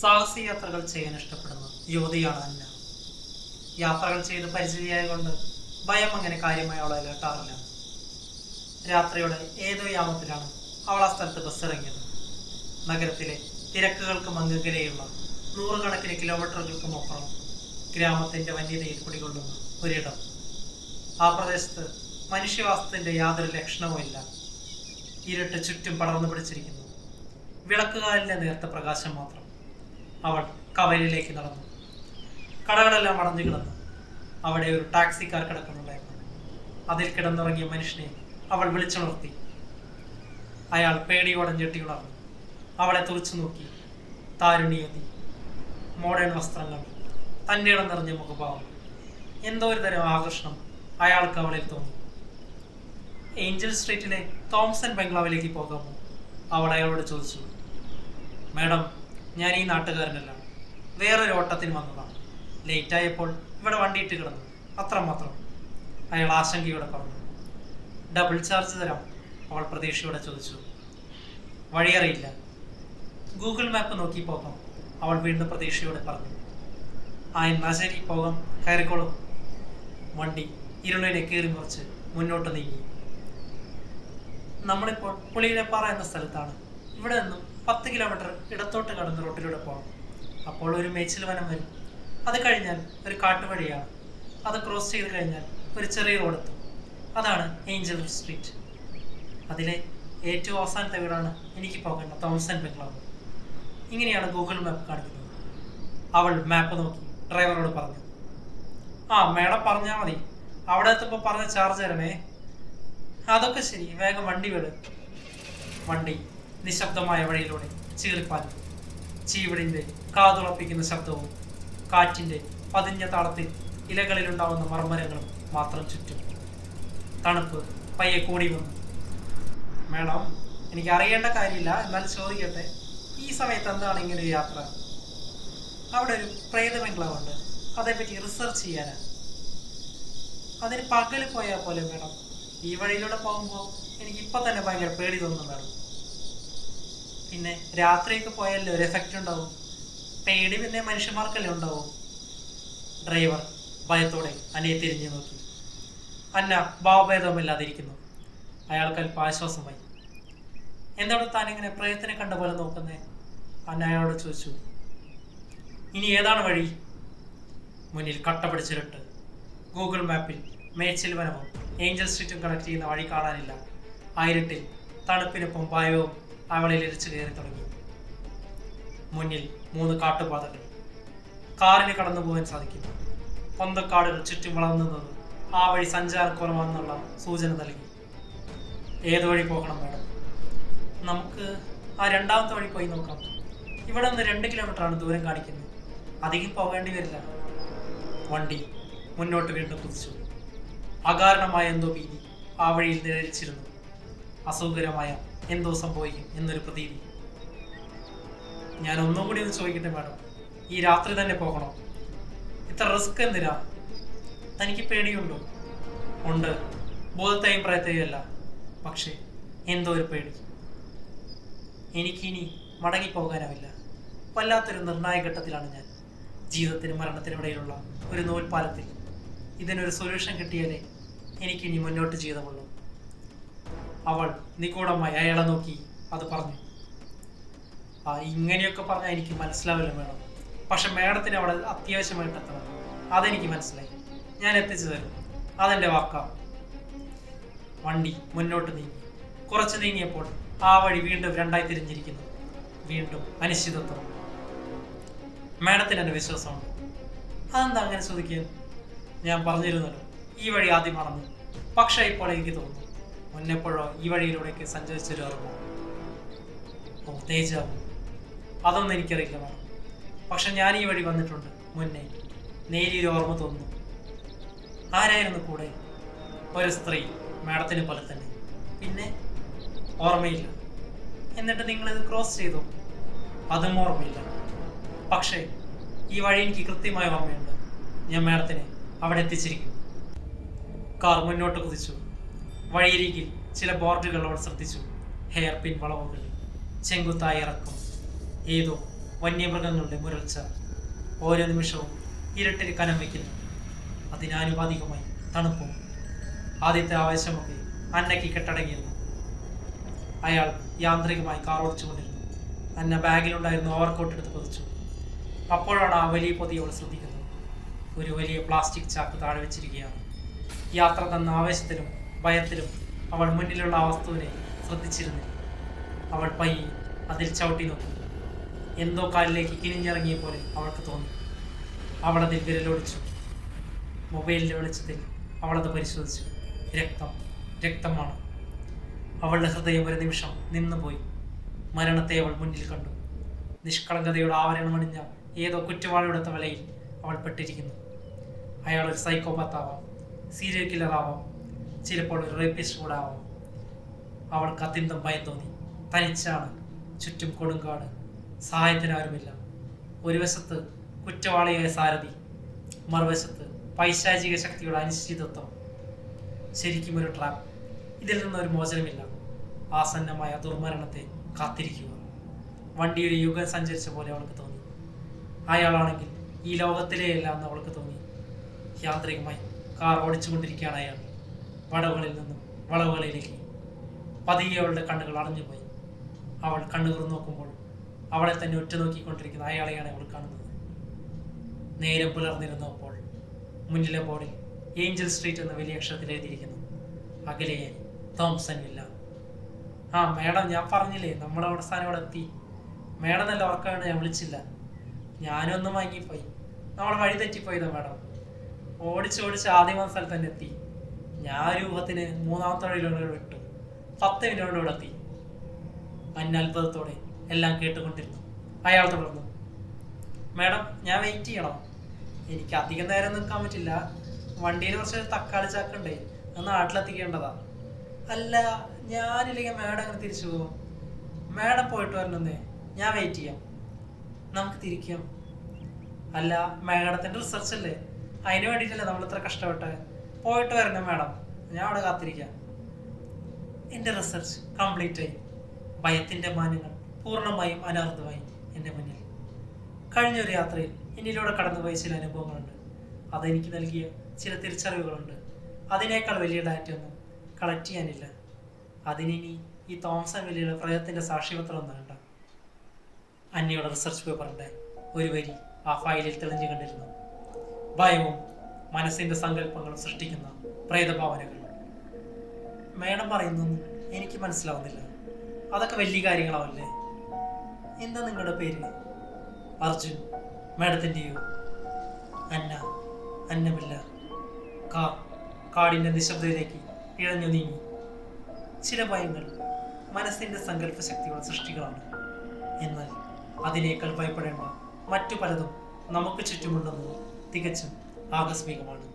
സാഹസിക യാത്രകൾ ചെയ്യാൻ ഇഷ്ടപ്പെടുന്ന. യുവതിയാണ് അന്ന യാത്രകൾ ചെയ്ത് പരിചയമായ കൊണ്ട് ഭയം അങ്ങനെ കാര്യമായി അവളെ കേട്ടാറില്ല. രാത്രിയുടെ ഏതോ യാമത്തിലാണ് അവൾ ആ സ്ഥലത്ത് ബസ് ഇറങ്ങിയത്. നഗരത്തിലെ തിരക്കുകൾക്ക് മങ്ങുകരയുള്ള നൂറുകണക്കിന് കിലോമീറ്ററുകൾക്കും അപ്പുറം ഗ്രാമത്തിന്റെ വന്യതയിൽ കുടികൊള്ളുന്ന ഒരിടം. ആ പ്രദേശത്ത് മനുഷ്യവാസത്തിന്റെ യാതൊരു ലക്ഷണവുമില്ല ഇരുട്ട് ചുറ്റും പടർന്നു പിടിച്ചിരിക്കുന്നു. വിളക്കുകാലിന്റെ നേർത്ത പ്രകാശം മാത്രം. അവൾ കവലിലേക്ക് നടന്നു. കടകളെല്ലാം അടഞ്ഞു കിടന്നു. അവിടെ ഒരു ടാക്സിക്കാർ കിടക്കുന്നുണ്ടായിരുന്നു. അതിൽ കിടന്നുറങ്ങിയ മനുഷ്യനെ അവൾ വിളിച്ചുണർത്തി. അയാൾ പേടിയോടെ ഞെട്ടി ഉണർന്നു. അവളെ തുറച്ചു നോക്കി. താരുണ്യതി മോഡേൺ വസ്ത്രങ്ങൾ തന്റെ നിറഞ്ഞ മുഖഭാവം എന്തോ ഒരു തരം ആകർഷണം അയാൾക്ക് അവളിൽ തോന്നി. ഏഞ്ചൽ സ്ട്രീറ്റിലെ തോംസൺ ബംഗ്ലാവിലേക്ക് പോകാമോ? അവൾ അയാളോട് ചോദിച്ചു. മാഡം ഞാൻ ഈ നാട്ടുകാരനല്ല. വേറൊരു ഓട്ടത്തിന് വന്നതാണ്. ലേറ്റായപ്പോൾ ഇവിടെ വണ്ടിയിട്ട് കിടന്നു. അത്രമാത്രം അയാൾ ആശങ്കയോടെ പറഞ്ഞു ഡബിൾ ചാർജ് തരാം അവൾ പ്രതീക്ഷയോടെ ചോദിച്ചു. വഴിയറിയില്ല. ഗൂഗിൾ മാപ്പ് നോക്കി പോകാം അവൾ വീണ്ടും പ്രതീക്ഷയോടെ പറഞ്ഞു. ആ എന്നാ ശരി പോകാം. കയറിക്കോളും. വണ്ടി ഇരുളിനെ കീറി മുറിച്ച് മുന്നോട്ട് നീങ്ങി. നമ്മളിപ്പോൾ പുളിയിലെ പാറ എന്ന സ്ഥലത്താണ്. ഇവിടെ നിന്നും പത്ത് കിലോമീറ്റർ ഇടത്തോട്ട് കടന്ന് റോട്ടിലൂടെ പോകണം അപ്പോൾ ഒരു മേച്ചിൽ വനം വരും. അത് കഴിഞ്ഞാൽ ഒരു കാട്ടുവഴിയാണ്. അത് ക്രോസ് ചെയ്ത് കഴിഞ്ഞാൽ ഒരു ചെറിയ റോഡെത്തും അതാണ് ഏഞ്ചൽ സ്ട്രീറ്റ് അതിലെ ഏറ്റവും അവസാനത്തെ വീടാണ് എനിക്ക് പോകേണ്ട തോമസൺ ബംഗ്ലാവ്. ഇങ്ങനെയാണ് ഗൂഗിൾ മാപ്പ് കാണിക്കുന്നത്. അവൾ മാപ്പ് നോക്കി ഡ്രൈവറോട് പറഞ്ഞു. ആ മേഡം പറഞ്ഞാൽ മതി. അവിടെ എത്തുമ്പോൾ പറഞ്ഞ ചാർജ് തരണേ അതൊക്കെ ശരി വേഗം വണ്ടി വിട്. വണ്ടി. നിശബ്ദമായ വഴിയിലൂടെ ചീറിപ്പാഞ്ഞു. ചീവിടിന്റെ കാതുളപ്പിക്കുന്ന ശബ്ദവും കാറ്റിന്റെ പതിഞ്ഞ താളത്തിൽ ഇലകളിലുണ്ടാവുന്ന മർമ്മരങ്ങളും മാത്രം ചുറ്റും. തണുപ്പ് പയ്യെ കൂടി വന്നു. മേഡം എനിക്ക് അറിയേണ്ട കാര്യമില്ല. എന്നാൽ ചോദിക്കട്ടെ ഈ സമയത്ത് എന്താണ് ഇങ്ങനെ ഒരു യാത്ര? അവിടെ ഒരു പ്രേതമംഗ്ലാവുണ്ട് അതേപ്പറ്റി റിസർച്ച് ചെയ്യാനാണ് അതിന് പകൽ പോയാൽ പോലെ മേഡം. ഈ വഴിയിലൂടെ പോകുമ്പോൾ എനിക്ക് ഇപ്പം തന്നെ ഭയങ്കര പേടി തോന്നുന്നു മേഡം പിന്നെ രാത്രിയൊക്കെ പോയാലല്ലേ ഒരു എഫക്റ്റ് ഉണ്ടാവും? പേടി പിന്നെ മനുഷ്യന്മാർക്കല്ലേ ഉണ്ടാവും? ഡ്രൈവർ ഭയത്തോടെ അനിയെ തിരിഞ്ഞു നോക്കി. അന്ന ഭാവഭേദമില്ലാതിരിക്കുന്നു അയാൾക്ക് അല്പം ആശ്വാസമായി. എന്താണ് താൻ ഇങ്ങനെ പ്രയത്തിനെ കണ്ട പോലെ നോക്കുന്നേ? അന്ന അയാളോട് ചോദിച്ചു. ഇനി ഏതാണ് വഴി? മുന്നിൽ കട്ട പിടിച്ചിട്ട് ഗൂഗിൾ മാപ്പിൽ മേച്ചിൽ വനവും ഏഞ്ചൽ സ്ട്രീറ്റും കണക്ട് ചെയ്യുന്ന വഴി കാണാനില്ല. ആയിരട്ടിൽ തണുപ്പിനൊപ്പം ഭയവും അവളിൽ ഇരച്ചു കയറി തുടങ്ങി. മുന്നിൽ മൂന്ന് കാട്ടുപാതകൾ. കാറിന് കടന്നു പോകാൻ സാധിക്കും പൊന്തക്കാടുകൾ ചുറ്റും വളർന്നു നിന്നത് ആ വഴി സഞ്ചാരക്കുറവാണെന്നുള്ള സൂചന നൽകി. ഏത് വഴി പോകണം മാഡം? നമുക്ക് ആ രണ്ടാമത്തെ വഴി പോയി നോക്കാം. ഇവിടെ നിന്ന് രണ്ട് കിലോമീറ്ററാണ് ദൂരം കാണിക്കുന്നത്. അധികം പോകേണ്ടി വരില്ല. വണ്ടി മുന്നോട്ട് വീണ്ടും കുതിച്ചു. അകാരണമായ എന്തോ ഭീതി ആ വഴിയിൽ നിഴലിച്ചിരുന്നു അസൗകര്യമായ എന്തോ സംഭവിക്കും എന്നൊരു പ്രതീതി. ഞാൻ ഒന്നും കൂടി ഒന്ന് ചോദിക്കട്ടെ മാഡം? ഈ രാത്രി തന്നെ പോകണം. ഇത്ര റിസ്ക് എന്തിനാ? തനിക്ക് പേടിയുണ്ടോ? ഉണ്ട്. ബോധത്തെയും പ്രയത്തെയും അല്ല പക്ഷേ എന്തോ ഒരു പേടി. എനിക്കിനി മടങ്ങിപ്പോകാനാവില്ല. വല്ലാത്തൊരു നിർണായക ഘട്ടത്തിലാണ് ഞാൻ. ജീവിതത്തിനും മരണത്തിനിടയിലുള്ള ഒരു നൂൽപ്പാലത്തിൽ ഇതിനൊരു സൊല്യൂഷൻ കിട്ടിയാലേ എനിക്കിനി മുന്നോട്ട് ജീവിതമുള്ളൂ അവൾ നിഗൂഢമായി അയാളെ നോക്കി അത് പറഞ്ഞു. ആ ഇങ്ങനെയൊക്കെ പറഞ്ഞാൽ എനിക്ക് മനസ്സിലാവില്ല മേഡം. പക്ഷെ മേഡത്തിന് അവിടെ അത്യാവശ്യമായിട്ട് എത്തണം. അതെനിക്ക് മനസ്സിലായി. ഞാൻ എത്തിച്ചു തരും. അതെന്റെ വാക്കാ. വണ്ടി മുന്നോട്ട് നീങ്ങി. കുറച്ച് നീങ്ങിയപ്പോൾ ആ വഴി വീണ്ടും രണ്ടായി തിരിഞ്ഞിരിക്കുന്നു. വീണ്ടും അനിശ്ചിതത്വം. മാഡത്തിന് എന്റെ വിശ്വാസമുണ്ട്. അതെന്താ അങ്ങനെ ചോദിക്കുക ഞാൻ പറഞ്ഞിരുന്നല്ലോ. ഈ വഴി ആദ്യം ആദ്യമാണെന്ന് പക്ഷേ ഇപ്പോൾ എനിക്ക് തോന്നുന്നു. മുന്നെപ്പോഴോ ഈ വഴിയിലൂടെയൊക്കെ ഓർമ്മ. ഓ തേജാവു അതൊന്നും എനിക്കറിയില്ല പക്ഷെ ഞാൻ ഈ വഴി വന്നിട്ടുണ്ട് മുന്നേ. നേരിയൊരു ഓർമ്മ തോന്നുന്നു ആരായിരുന്നു കൂടെ? ഒരു സ്ത്രീ. മാഡത്തിനെ പോലെ തന്നെ. പിന്നെ ഓർമ്മയില്ല. എന്നിട്ട് നിങ്ങളിത് ക്രോസ് ചെയ്തു. അതും ഓർമ്മയില്ല. പക്ഷേ ഈ വഴി എനിക്ക് കൃത്യമായ ഓർമ്മയുണ്ട്. ഞാൻ മാഡത്തിനെ അവിടെ എത്തിച്ചിരിക്കും കാർ മുന്നോട്ട് കുതിച്ചു. വഴിയരികിൽ ചില ബോർഡുകൾ അവൾ ശ്രദ്ധിച്ചു. ഹെയർ പിൻ വളവുകൾ ചെങ്കുത്തായി ഇറക്കം. ഏതോ വന്യമൃഗങ്ങളുടെ മുരൾച്ച. ഓരോ നിമിഷവും ഇരട്ടിൽ കനം വയ്ക്കുന്നു. അതിനാനുപാതികമായി തണുപ്പും ആദ്യത്തെ ആവേശമൊക്കെ അന്നയ്ക്ക് കെട്ടടങ്ങിയിരുന്നു. അയാൾ യാന്ത്രികമായി കാർ ഓടിച്ചുകൊണ്ടിരുന്നു അന്ന ബാഗിലുണ്ടായിരുന്ന ഓവർകോട്ട് എടുത്ത് പതിച്ചു. അപ്പോഴാണ് ആ വലിയ പൊതി അവൾ ശ്രദ്ധിക്കുന്നത്. ഒരു വലിയ പ്ലാസ്റ്റിക് ചാക്ക് താഴെ വെച്ചിരിക്കുകയാണ്. യാത്ര തന്ന ആവേശത്തിലും ഭയത്തിലും അവൾ മുന്നിലുള്ള ആ ശ്രദ്ധിച്ചിരുന്നു അവൾ പയ്യെ അതിൽ ചവിട്ടി നോക്കി. എന്തോ കാലിലേക്ക് കിനിഞ്ഞിറങ്ങിയ പോലെ അവൾക്ക് തോന്നി. അവൾ അതിൽ വിരലോടിച്ചു. മൊബൈലിന്റെ വെളിച്ചത്തിൽ അവളത് പരിശോധിച്ചു. രക്തം രക്തമാണ്. അവളുടെ ഹൃദയം ഒരു നിമിഷം നിന്നുപോയി. മരണത്തെ അവൾ മുന്നിൽ കണ്ടു. നിഷ്കളങ്കതയുടെ ആവരണമണിഞ്ഞ ഏതോ കുറ്റവാളിയുടെ വലയിൽ അവൾ പെട്ടിരിക്കുന്നു. അയാൾ ഒരു സൈക്കോപാത്താവാം സീരിയൽ കില്ലർ ആവാം ചിലപ്പോൾ ഒരു റേപ്പിസ്റ്റ് കൂടെ ആവാം അവൾക്ക് അത്യന്തം ഭയം തോന്നി. തനിച്ചാണ്. ചുറ്റും കൊടുങ്കാട്. സഹായത്തിനാരുമില്ല. ഒരു വശത്ത് കുറ്റവാളിയായ സാരഥി മറുവശത്ത് പൈശാചിക ശക്തിയുടെ അനിശ്ചിതത്വം. ശരിക്കും ഒരു ട്രാപ്പ് ഇതിൽ നിന്നൊരു മോചനമില്ല. ആസന്നമായ ദുർമരണത്തെ കാത്തിരിക്കുക. വണ്ടിയുടെ യുഗം സഞ്ചരിച്ച പോലെ അവൾക്ക് തോന്നി. അയാളാണെങ്കിൽ ഈ ലോകത്തിലെയല്ല എന്ന് അവൾക്ക് തോന്നി. യാന്ത്രികമായി കാർ ഓടിച്ചുകൊണ്ടിരിക്കുകയാണ് അയാൾ. വടവുകളിൽ നിന്നും വളവുകളിലേക്ക് പതിയെ അവളുടെ കണ്ണുകൾ അടഞ്ഞുപോയി. അവൾ കണ്ണുകൾ നോക്കുമ്പോൾ അവളെ തന്നെ ഉറ്റുനോക്കിക്കൊണ്ടിരിക്കുന്ന അയാളെയാണ് അവൾ കാണുന്നത്. നേരം പുലർന്നിരുന്നപ്പോൾ മുന്നിലെ ബോർഡിൽ ഏഞ്ചൽ സ്ട്രീറ്റ് എന്ന വലിയ അക്ഷരത്തിൽ എഴുതിയിരിക്കുന്നു. അകലെയായി തോംസൺ ഇല്ല ആ മേഡം ഞാൻ പറഞ്ഞില്ലേ നമ്മുടെ അവിടെ സ്ഥാനം ഇവിടെ എത്തി. മേഡം നല്ല ഉറക്കമാണ് ഞാൻ വിളിച്ചില്ല. ഞാനൊന്നും വാങ്ങിപ്പോയി നമ്മൾ വഴി തെറ്റിപ്പോയതാ മേഡം. ഓടിച്ച് ഓടിച്ച് ആദ്യം സ്ഥലത്ത് തന്നെ എത്തി. ഞാൻ രൂപത്തിന് മൂന്നാമത്തെ വഴിയിലുള്ള വിട്ടു പത്ത് മിനിറ്റ് ഇവിടെ എത്തി. അന്ന അത്ഭുതത്തോടെ എല്ലാം കേട്ടുകൊണ്ടിരുന്നു. അയാൾ തുടർന്നു. മേഡം ഞാൻ വെയിറ്റ് ചെയ്യണം. എനിക്ക് അധികം നേരം നിൽക്കാൻ പറ്റില്ല. വണ്ടിയിൽ കുറച്ച് തക്കാളി ചാക്കുണ്ടേ. അത് നാട്ടിലെത്തിക്കേണ്ടതാ. അല്ല ഞാനില്ലെങ്കിൽ മേഡം അങ്ങനെ തിരിച്ചു പോകും? മേഡം പോയിട്ട് വരണമെന്നേ. ഞാൻ വെയിറ്റ് ചെയ്യാം. നമുക്ക് തിരിക്കാം. അല്ല മേഡത്തിന്റെ റിസർച്ച് അല്ലേ? അതിന് വേണ്ടിയിട്ടല്ലേ നമ്മൾ ഇത്ര കഷ്ടപ്പെട്ടെ? പോയിട്ട് വരണം മാഡം. ഞാൻ അവിടെ കാത്തിരിക്കാം. എന്റെ റിസർച്ച് കംപ്ലീറ്റ് ആയി. ഭയത്തിന്റെ മാനങ്ങൾ പൂർണമായും അനർഥമായി എന്റെ മുന്നിൽ. കഴിഞ്ഞ ഒരു യാത്രയിൽ എന്നിലൂടെ കടന്നുപോയ ചില അനുഭവങ്ങളുണ്ട്. അതെനിക്ക് നൽകിയ ചില തിരിച്ചറിവുകളുണ്ട്. അതിനേക്കാൾ വലിയ ഡാറ്റയൊന്നും കളക്ട് ചെയ്യാനില്ല. അതിനിനി ഈ തോംസൺ വലിയുടെ പ്രയത്തിന്റെ സാക്ഷ്യപത്രം ഒന്നും വേണ്ട. അന്നയുടെ റിസർച്ച് പേപ്പറിന്റെ ഒരു വരി ആ ഫയലിൽ തെളിഞ്ഞു കണ്ടിരുന്നു ഭയവും മനസ്സിന്റെ സങ്കല്പങ്ങളും സൃഷ്ടിക്കുന്ന പ്രേതഭാവനകൾ. മേഡം പറയുന്നൊന്നും എനിക്ക് മനസ്സിലാവുന്നില്ല. അതൊക്കെ വലിയ കാര്യങ്ങളാവല്ലേ? എന്താ നിങ്ങളുടെ പേര്? അർജുൻ മേഡത്തിന്റെയോ അന്ന അന്നമില്ല. കാ കാടിന്റെ നിശബ്ദതയിലേക്ക് ഇഴഞ്ഞു നീങ്ങി. ചില ഭയങ്ങൾ മനസ്സിന്റെ സങ്കല്പ ശക്തിയുടെ സൃഷ്ടികളാണ്. എന്നാൽ അതിനേക്കാൾ ഭയപ്പെടേണ്ട മറ്റു പലതും നമുക്ക് ചുറ്റുമുണ്ടെന്ന് തികച്ചും ആകസ്മികമാണ്